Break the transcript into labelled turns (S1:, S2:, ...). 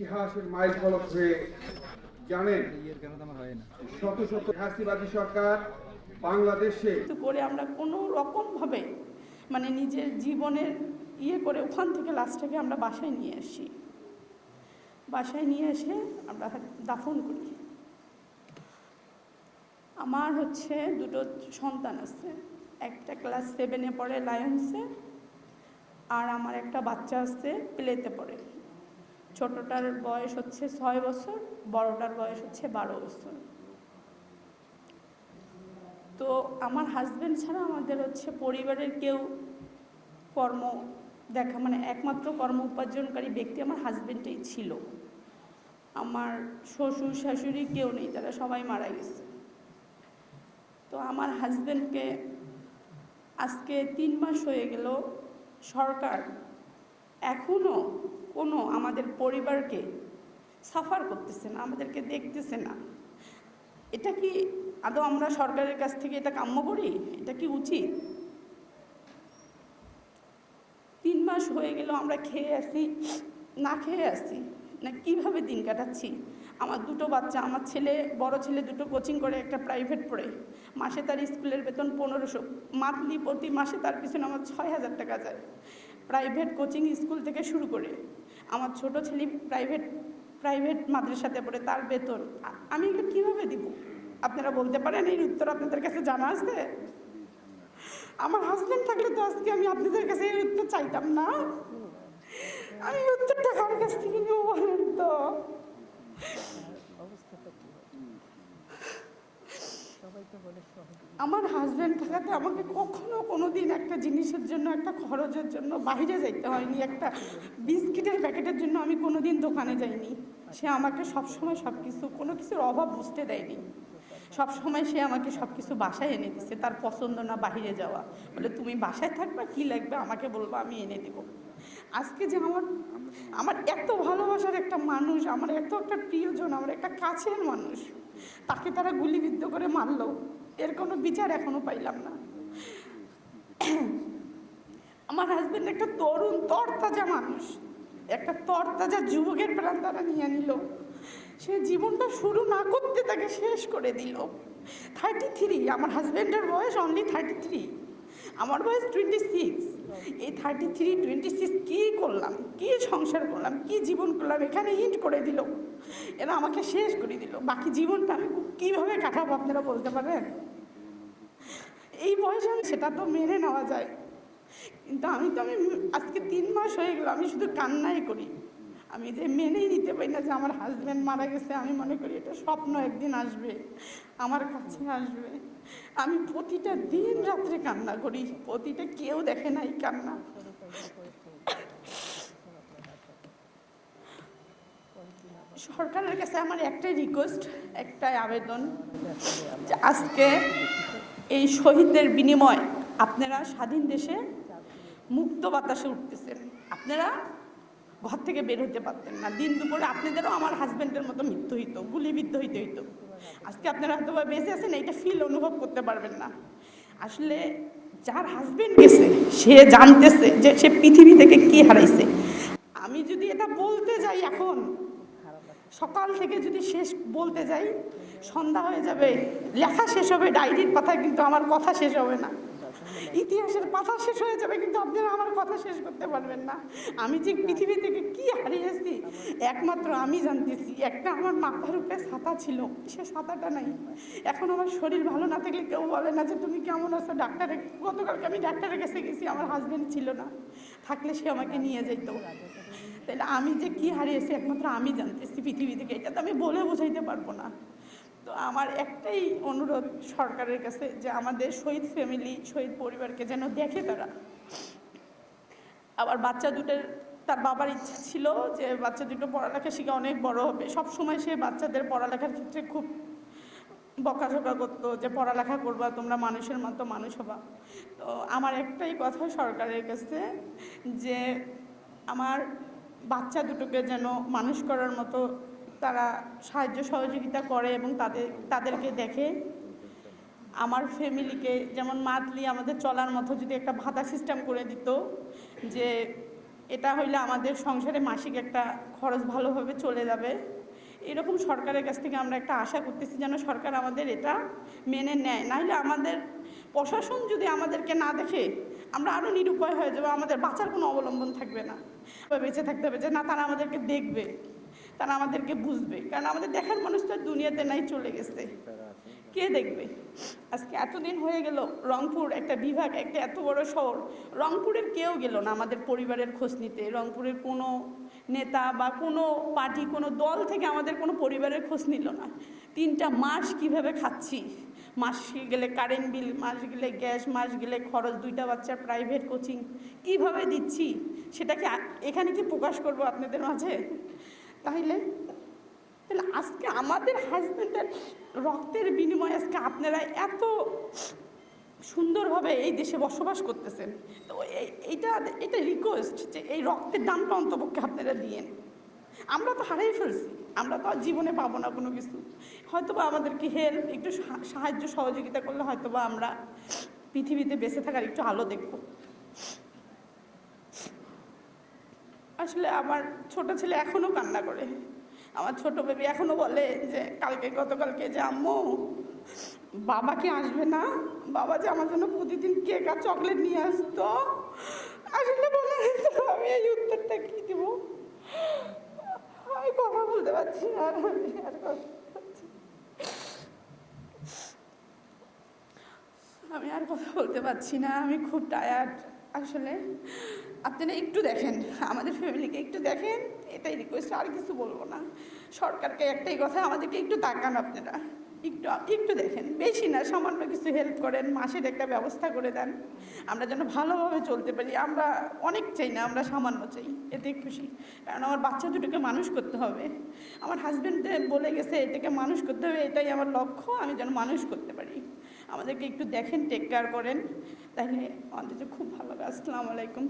S1: ইতিহাসের মাইল ফলক হয়ে জানেন, শত শত হাসিবাদী সরকার বাংলাদেশে
S2: করে আমরা কোনো রকমভাবে মানে নিজের জীবনের ইয়ে করে ওখান থেকে লাশটাকে আমরা বাসায় নিয়ে আসি। বাসায় নিয়ে এসে আমরা দাফন করি। আমার হচ্ছে দুটো সন্তান আছে। একটা ক্লাস সেভেনে পড়ে লায়ন্সে আর আমার একটা বাচ্চা আছে প্লেতে পড়ে। ছোটটার বয়স হচ্ছে ছয় বছর, বড়টার বয়স হচ্ছে বারো বছর। তো আমার হাজব্যান্ড ছাড়া আমাদের হচ্ছে পরিবারের কেউ কর্ম দেখা মানে একমাত্র কর্ম উপার্জনকারী ব্যক্তি আমার হাজব্যান্ডই ছিল। আমার শ্বশুর, শাশুড়ি কেউ নেই, তারা সবাই মারা গেছে। তো আমার হাজব্যান্ডকে আজকে তিন মাস হয়ে গেল সরকার এখনও কোনো আমাদের পরিবারকে সাফার করতেছে না, আমাদেরকে দেখতেছে না। এটা কি আদৌ আমরা সরকারের কাছ থেকে এটা কাম্য করি? এটা কি উচিত? তিন মাস হয়ে গেল, আমরা খেয়ে আসি, না খেয়ে আসি, না কীভাবে দিন কাটাচ্ছি? আমার দুটো বাচ্চা, আমার ছেলে, বড় ছেলে দুটো কোচিং করে একটা প্রাইভেট পড়ে। মাসে তার স্কুলের বেতন পনেরোশো মান্থলি প্রতি মাসে তার পিছনে আমার ছয় হাজার টাকা যায়। প্রাইভেট কোচিং স্কুল থেকে শুরু করে আমার ছোট ছেলে প্রাইভেট প্রাইভেট মাদ্রাসাতে পড়ে তার বেতন, আমি এগুলো কীভাবে দিব? আপনারা বলতে পারেন এই উত্তর আপনাদের কাছে জানা আছে? আমার হাজব্যান্ড থাকলে তো আজকে আমি আপনাদের কাছে এই উত্তর চাইতাম না। আমি উত্তরটা কার কাছ থেকে নেব বলেন তো? আমার হাজব্যান্ড থাকাতে আমাকে কখনো কোনো দিন একটা জিনিসের জন্য, একটা খরচের জন্য বাইরে যাইতে হয়নি, একটা বিস্কিটের প্যাকেটের জন্য আমি কোনো দিন দোকানে যাইনি। সে আমাকে সবসময় সব কিছু কোনো কিছুর অভাব বুঝতে দেয়নি। সব সময় সে আমাকে সব কিছু বাসায় এনে দিচ্ছে তার পছন্দ না বাইরে যাওয়া। বলে, তুমি বাসায় থাকবা, কি লাগবে আমাকে বলব, আমি এনে দেব। আজকে যে আমার আমার এত ভালোবাসার একটা মানুষ, আমার এত একটা প্রিয়জন, আমার একটা কাছের মানুষ তাকে তারা গুলিবিদ্ধ করে মারলো। এর কোনো বিচার এখনও পাইলাম না। আমার হাজব্যান্ড একটা তরুণ, তরতাজা মানুষ। একটা তরতাজা যুবকের প্রাণ তারা নিয়ে নিল। সে জীবনটা শুরু না করতে তাকে শেষ করে দিল। থার্টি থ্রি আমার হাজব্যান্ডের বয়স অনলি থার্টি থ্রি আমার বয়স টোয়েন্টি সিক্স এই থার্টি থ্রি টোয়েন্টি সিক্স কী করলাম? কী সংসার করলাম? কী জীবন করলাম? এখানে হিট করে দিল। এরা আমাকে শেষ করে দিল। বাকি জীবনটা আমি কীভাবে কাটাবো আপনারা বলতে পারেন এই বয়সে সেটা তো মেনে নেওয়া যায়। কিন্তু আমি তো আমি আজকে তিন মাস হয়ে গেল, আমি শুধু কান্নাই করি। আমি যে মেনেই নিতে পারি না যে আমার হাজব্যান্ড মারা গেছে, আমি মনে করি এটা স্বপ্ন একদিন আসবে, আমার কাছে আসবে। আমি প্রতিটা দিন রাত্রে কান্না করি, প্রতিটা কেউ দেখে নাই কান্না। সরকারের কাছে আমার একটাই রিকোয়েস্ট একটাই আবেদন যে আজকে এই শহীদদের বিনিময় আপনারা স্বাধীন দেশে মুক্ত বাতাসে উঠতেছেন। আপনারা ঘর থেকে বের হতে পারতেন না। দিন দুপুরে আপনাদেরও আমার হাজব্যান্ডের মতো মৃত্যু হইতো, গুলিবিদ্ধ হইতে হইতো। আজকে আপনারা হয়তো বেঁচে আছেন, এইটা ফিল অনুভব করতে পারবেন না। আসলে যার হাজবেন্ড গেছে, সে জানতেছে যে সে পৃথিবী থেকে কি হারাইছে আমি যদি এটা বলতে যাই এখন সকাল থেকে যদি শেষ বলতে যাই, সন্ধ্যা হয়ে যাবে, লেখা শেষ হবে, ডায়েরির পাতায় কিন্তু আমার কথা শেষ হবে না। ইতিহাসের পাতা শেষ হয়ে যাবে, কিন্তু আপনারা আমার কথা শেষ করতে পারবেন না। আমি যে পৃথিবী থেকে কি হারিয়েছি একমাত্র আমি জানতেছি, একটা আমার মাথার উপরে ছাতা ছিল, সে ছাতাটা নাই। এখন আমার শরীর ভালো না থাকলে কেউ বলে না যে, তুমি কেমন আছো? ডাক্তারে, গতকালকে আমি ডাক্তারের কাছে গেছি, আমার হাজব্যান্ড ছিল না। থাকলে সে আমাকে নিয়ে যেত তাহলে আমি যে কি হারিয়েছি একমাত্র আমি জানতেছি পৃথিবী থেকে, এটা তো আমি বলে বোঝাইতে পারব না। তো আমার একটাই অনুরোধ সরকারের কাছে যে আমাদের শহীদ ফ্যামিলি শহীদ পরিবারকে যেন দেখে তারা। আবার বাচ্চা দুটোর, তার বাবার ইচ্ছা ছিল যে বাচ্চা দুটো পড়ালেখা শিখে অনেক বড় হবে। সব সময় সে বাচ্চাদের পড়ালেখার ক্ষেত্রে খুব বকাঝকা করতো যে পড়ালেখা করবা, তোমরা মানুষের মতো মানুষ হবা। তো আমার একটাই কথা সরকারের কাছে যে আমার বাচ্চা দুটোকে যেন মানুষ করার মতো তারা সাহায্য সহযোগিতা করে এবং তাদের, তাদেরকে দেখে। আমার ফ্যামিলিকে, যেমন মান্থলি আমাদের চলার মতো যদি একটা ভাতা সিস্টেম করে দিত, যে এটা হইলে আমাদের সংসারে মাসিক একটা খরচ ভালোভাবে চলে যাবে। এরকম সরকারের কাছ থেকে আমরা একটা আশা করতেছি যেন সরকার আমাদের এটা মেনে নেয়। নাহলে আমাদের প্রশাসন যদি আমাদেরকে না দেখে, আমরা আরও নিরুপায় হয়ে যাব, আমাদের বাঁচার কোনো অবলম্বন থাকবে না। বা বেঁচে থাকতে হবে যে না, তারা আমাদেরকে দেখবে, তারা আমাদেরকে বুঝবে। কারণ আমাদের দেখার মানুষ তো দুনিয়াতে নাই, চলে গেছে। কে দেখবে? আজকে এতদিন হয়ে গেল রংপুর, একটা বিভাগ, একটা এত বড় শহর। রংপুরের কেউ গেল না আমাদের পরিবারের খোঁজ নিতে। রংপুরের কোনো নেতা বা কোনো পার্টি, কোনো দল থেকে আমাদের কোনো পরিবারের খোঁজ নিল না। তিনটা মাস কীভাবে খাচ্ছি? মাস গেলে কারেন্ট বিল মাস গেলে গ্যাস মাস গেলে খরচ, দুইটা বাচ্চার প্রাইভেট কোচিং কীভাবে দিচ্ছি সেটা কি এখানে কি প্রকাশ করব আপনাদের মাঝে? তাইলে তাহলে আজকে আমাদের হাজব্যান্ডের রক্তের বিনিময়ে আজকে আপনারা এত সুন্দরভাবে এই দেশে বসবাস করতেছেন। তো এই- এইটা, এটা রিকোয়েস্ট যে এই রক্তের দামটা অন্তপক্ষে আপনারা দিয়েন। আমরা তো হারাই ফেলছি। আমরা তো আর জীবনে পাবো না কোনো কিছু। হয়তো বা আমাদেরকে হেল্প একটু সাহায্য, সহযোগিতা করলে হয়তো বা আমরা পৃথিবীতে বেঁচে থাকার একটু আলো দেখব। আসলে আমার ছোট ছেলে এখনও কান্না করে। আমার ছোট বেবি এখনও বলে যে, কালকে, গতকালকে যে আম্মু, বাবা কি আসবে না? বাবা যে আমার জন্য প্রতিদিন কেক আর চকলেট নিয়ে আসতো। আসলে বলে আমি এই উত্তরটা কি দিব আমি কথা বলতে পারছি না আর আমি আর। আমি আর কথা বলতে পারছি না, আমি খুব টায়ার্ড আসলে আপনারা একটু দেখেন, আমাদের ফ্যামিলিকে একটু দেখেন, এটাই রিকোয়েস্ট আর কিছু বলব না সরকারকে একটাই কথা, আমাদেরকে একটু তাকান আপনারা একটু একটু দেখেন। বেশি না, সামান্য কিছু হেল্প করেন, মাসের একটা ব্যবস্থা করে দেন। আমরা যেন ভালোভাবে চলতে পারি। আমরা অনেক চাই না, আমরা সামান্য চাই। এতে খুশি কারণ আমার বাচ্চা দুটোকে মানুষ করতে হবে। আমার হাজব্যান্ড বলে গেছে, এটাকে মানুষ করতে হবে, এটাই আমার লক্ষ্য, আমি যেন মানুষ করতে পারি। আমাদেরকে একটু দেখেন টেক কেয়ার করেন। তাহলে যে খুব ভালো আসসালামু আলাইকুম।